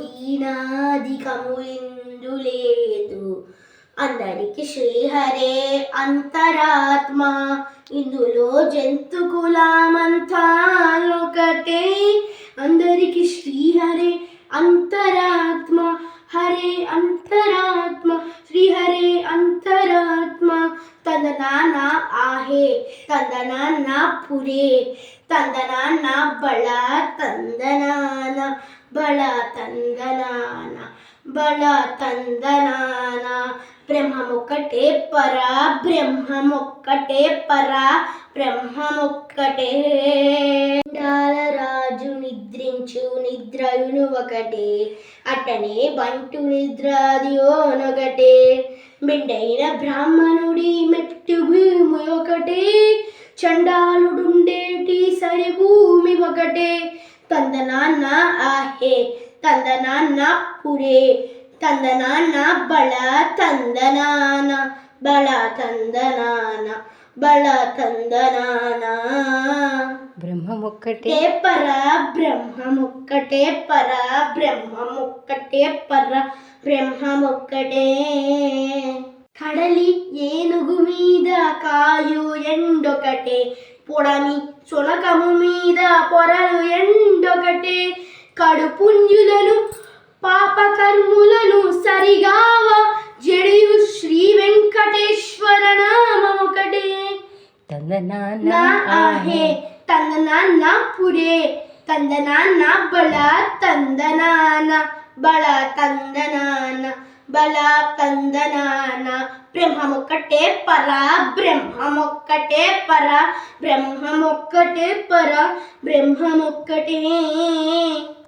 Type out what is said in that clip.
దీనాధికము ఇందు లేదు అందరికి శ్రీహరే అంతరాత్మ. ఇందులో జంతు కులామంతా ఒకటే. అందరికి శ్రీహరే అంతరాత్మ. హరే అంతరాత్మ. శ్రీహరే అంతరాత్మ. తందనాన ఆహే. నా పురే. తందనా నా బళ తందనాన ಬಳ ತಂದನಾನ ಬಳ ತಂದನಾನ బళ తందనాన బ్రహ్మమొక్కటే పర బ్రహ్మమొక్కటే పర బ్రహ్మమొక్కటే రాజు నిద్రించు నిద్రయును ఒకటే అట్టనే బంటు నిద్రాదియోనొకటే బిడ్డైన బ్రాహ్మణుడి మెట్టు భూమి ఒకటే చండాలుడుండేటి సరి భూమి ఒకటే తందనాన్న ఆహే తందనాన్న పురే తందనాన్న బళ తందనాన బళ తందనాన బళ తందనాన బ్రహ్మమొక్కటే. పర బ్రహ్మమొక్కటే పర బ్రహ్మమొక్కటే పర బ్రహ్మమొక్కటే. కడలి ఏనుగు మీద కాయు ఎండొకటే పొడమి చునకము మీద పొరలు ఎండొకటే. కడుపుంజులను పాపకర్ములను సరిగావ జడియు శ్రీ వెంకటేశ్వర నామమొకటే. తందనాన నా ఆహే తందనాన్న పురే. తందనాన్న బళ తందనాన బళ తందనాన బళ కందనాన బ్రహ్మమొక్కటే పర బ్రహ్మమొక్కటే పర బ్రహ్మమొక్కటే పర బ్రహ్మమొక్కటే